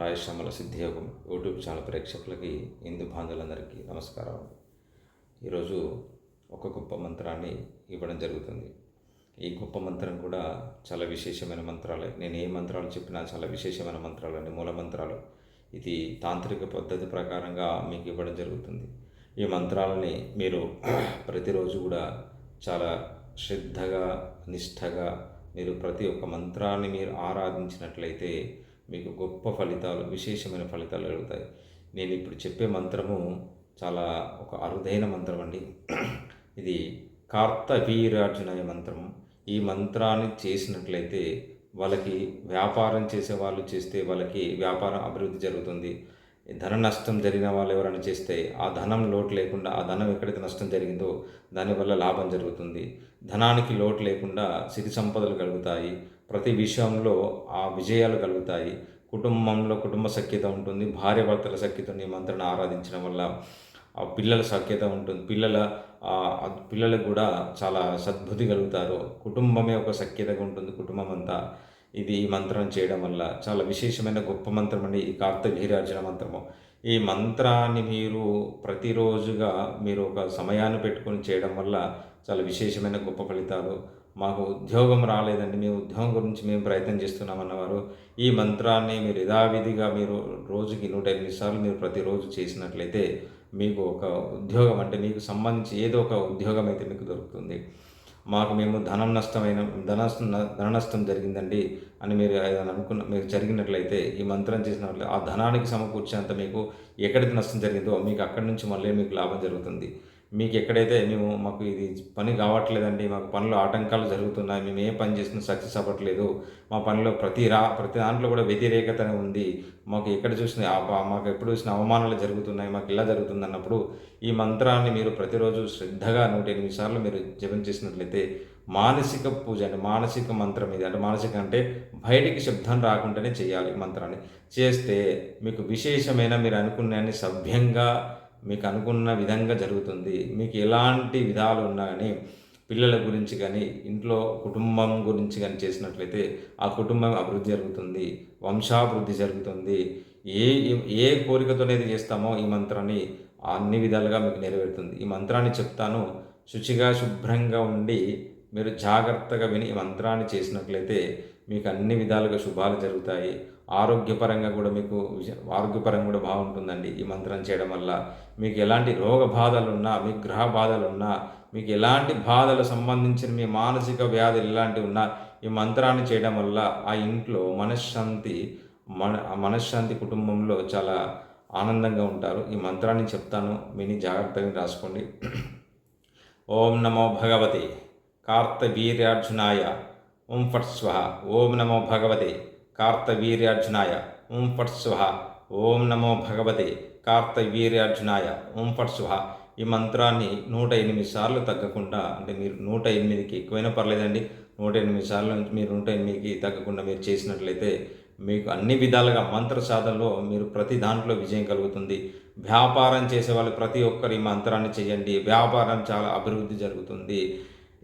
రాయశ్రమల సిద్ధియోగం YouTube channel ప్రేక్షకులకి హిందూ బాంధవులందరికీ నమస్కారం ఈరోజు ఒక గొప్ప మంత్రాన్ని ఇవ్వడం జరుగుతుంది. ఈ గొప్ప మంత్రం కూడా చాలా విశేషమైన మంత్రాలే. నేను ఏ మంత్రాలు చెప్పినా చాలా విశేషమైన మంత్రాలండి మూల మంత్రాలు. ఇది తాంత్రిక పద్ధతి ప్రకారంగా మీకు ఇవ్వడం జరుగుతుంది. ఈ మంత్రాలని మీరు ప్రతిరోజు కూడా చాలా శ్రద్ధగా నిష్ఠగా మీరు ప్రతి ఒక్క మంత్రాన్ని మీరు ఆరాధించినట్లయితే మీకు గొప్ప ఫలితాలు విశేషమైన ఫలితాలు కలుగుతాయి. నేను ఇప్పుడు చెప్పే మంత్రము చాలా ఒక అరుదైన మంత్రం అండి ఇది కార్తవీరార్జునయ మంత్రం ఈ మంత్రాన్ని చేసినట్లయితే వాళ్ళకి వ్యాపారం చేసే వాళ్ళు చేస్తే వాళ్ళకి వ్యాపారం అభివృద్ధి జరుగుతుంది. ధన నష్టం జరిగిన వాళ్ళు ఎవరైనా చేస్తే ఆ ధనం లోటు లేకుండా ఆ ధనం ఎక్కడైతే నష్టం జరిగిందో దానివల్ల లాభం జరుగుతుంది. ధనానికి లోటు లేకుండా సిరి సంపదలు కలుగుతాయి. ప్రతి విషయంలో ఆ విజయాలు కలుగుతాయి. కుటుంబంలో కుటుంబ సఖ్యత ఉంటుంది. భార్య భర్తల సఖ్యతని మంత్రను ఆరాధించడం వల్ల ఆ పిల్లల సఖ్యత ఉంటుంది. పిల్లల పిల్లలకు కూడా చాలా సద్బుద్ధి కలుగుతారు. కుటుంబమే ఒక సఖ్యతగా ఉంటుంది. కుటుంబం అంతా ఇది ఈ మంత్రం చేయడం వల్ల చాలా విశేషమైన గొప్ప మంత్రం అండి ఈ కార్తవీరార్జున మంత్రము. ఈ మంత్రాన్ని మీరు ప్రతిరోజుగా మీరు ఒక సమయాన్ని పెట్టుకొని చేయడం వల్ల చాలా విశేషమైన గొప్ప ఫలితాలు. మాకు ఉద్యోగం రాలేదండి మేము ఉద్యోగం గురించి మేము ప్రయత్నం చేస్తున్నామన్నవారు. ఈ మంత్రాన్ని మీరు యథావిధిగా మీరు రోజుకి నూట ఎనిమిది సార్లు మీరు ప్రతిరోజు చేసినట్లయితే మీకు ఒక ఉద్యోగం అంటే మీకు సంబంధించి ఏదో ఒక ఉద్యోగం అయితే మీకు దొరుకుతుంది. మాకు మేము ధనం నష్టమైన ధన ధన నష్టం జరిగిందండి అని మీరు ఏదైనా అనుకున్న మీరు జరిగినట్లయితే ఈ మంత్రం చేసినట్లయితే ఆ ధనానికి సమకూర్చేంత మీకు ఎక్కడికి నష్టం జరిగిందో మీకు అక్కడి నుంచి మళ్ళీ మీకు లాభం జరుగుతుంది. మీకు ఎక్కడైతే మేము మాకు ఇది పని కావట్లేదండి మాకు పనులు ఆటంకాలు జరుగుతున్నాయి మేము ఏ పని చేసినా సక్సెస్ అవ్వట్లేదు మా పనిలో ప్రతి రా ప్రతి దాంట్లో కూడా వ్యతిరేకతనే ఉంది మాకు ఎక్కడ చూసిన మాకు ఎప్పుడు చూసిన అవమానాలు జరుగుతున్నాయి మాకు ఇలా జరుగుతుంది అన్నప్పుడు ఈ మంత్రాన్ని మీరు ప్రతిరోజు శ్రద్ధగా నూట ఎనిమిది సార్లు మీరు జపం చేసినట్లయితే మానసిక పూజ అంటే మానసిక మంత్రం ఇది. అంటే మానసిక అంటే బయటికి శబ్దం రాకుండానే చేయాలి మంత్రాన్ని. చేస్తే మీకు విశేషమైన మీరు అనుకున్న సభ్యంగా మీకు అనుకున్న విధంగా జరుగుతుంది. మీకు ఎలాంటి విధాలు ఉన్నా కానీ పిల్లల గురించి కానీ ఇంట్లో కుటుంబం గురించి కానీ చేసినట్లయితే ఆ కుటుంబం అభివృద్ధి జరుగుతుంది వంశాభివృద్ధి జరుగుతుంది. ఏ ఏ కోరికతోనేది చేస్తామో ఈ మంత్రాన్ని అన్ని విధాలుగా మీకు నెరవేరుతుంది. ఈ మంత్రాన్ని చెప్తాను. శుచిగా శుభ్రంగా ఉండి మీరు జాగ్రత్తగా విని ఈ మంత్రాన్ని చేసినట్లయితే మీకు అన్ని విధాలుగా శుభాలు జరుగుతాయి. ఆరోగ్యపరంగా కూడా మీకు ఆరోగ్యపరంగా కూడా బాగుంటుందండి ఈ మంత్రం చేయడం వల్ల. మీకు ఎలాంటి రోగ బాధలున్నా మీ గ్రహ బాధలు ఉన్నా మీకు ఎలాంటి బాధలు సంబంధించిన మీ మానసిక వ్యాధులు ఇలాంటివి ఉన్నా ఈ మంత్రాన్ని చేయడం వల్ల ఆ ఇంట్లో మనశ్శాంతి మన మనశ్శాంతి కుటుంబంలో చాలా ఆనందంగా ఉంటారు. ఈ మంత్రాన్ని చెప్తాను. మీని జాగ్రత్తగా రాసుకోండి. ఓం నమో భగవతి. కార్తవీర్యార్జునాయ. ఓం ఫట్ స్వహ. ఓం నమో భగవతి. కార్తవీర్యార్జునాయ ఓం ఫట్ శుభ ఓం నమో భగవతే కార్తవీర్యార్జునాయ ఓం ఫట్ శుభ ఈ మంత్రాన్ని నూట ఎనిమిది సార్లు తగ్గకుండా అంటే మీరు నూట ఎనిమిదికి ఎక్కువైనా పర్లేదండి. నూట ఎనిమిది సార్లు మీరు నూట ఎనిమిదికి తగ్గకుండా మీరు చేసినట్లయితే మీకు అన్ని విధాలుగా మంత్ర సాధనలో మీరు ప్రతి దాంట్లో విజయం కలుగుతుంది. వ్యాపారం చేసే వాళ్ళు ప్రతి ఒక్కరు ఈ మంత్రాన్ని చేయండి. వ్యాపారం చాలా అభివృద్ధి జరుగుతుంది.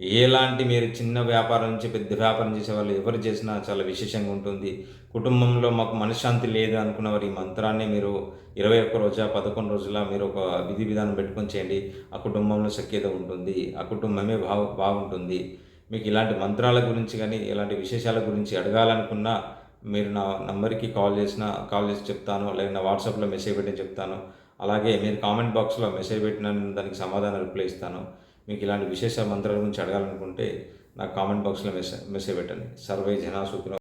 ఎలాంటి మీరు చిన్న వ్యాపారం నుంచి పెద్ద వ్యాపారం చేసే వాళ్ళు ఎవరు చేసినా చాలా విశేషంగా ఉంటుంది. కుటుంబంలో మాకు మనశ్శాంతి లేదు అనుకున్న వారి మంత్రాన్ని మీరు ఇరవై ఒక్క రోజా పదకొండు రోజుల మీరు ఒక విధి విధానం పెట్టుకొని చేయండి. ఆ కుటుంబంలో సఖ్యత ఉంటుంది. ఆ కుటుంబమే బాగు బాగుంటుంది. మీకు ఇలాంటి మంత్రాల గురించి కానీ ఇలాంటి విశేషాల గురించి అడగాలనుకున్నా మీరు నా నంబర్కి కాల్ చేసిన కాల్ చేసి చెప్తాను. లేదా నా వాట్సాప్లో మెసేజ్ పెట్టి చెప్తాను. అలాగే మీరు కామెంట్ బాక్స్లో మెసేజ్ పెట్టిన దానికి సమాధానం రిప్లై ఇస్తాను. మీకు ఇలాంటి విశేష మంత్రాల గురించి అడగాలనుకుంటే నాకు కామెంట్ బాక్స్లో మెసేజ్ మెసేజ్ పెట్టండి. సర్వే జనా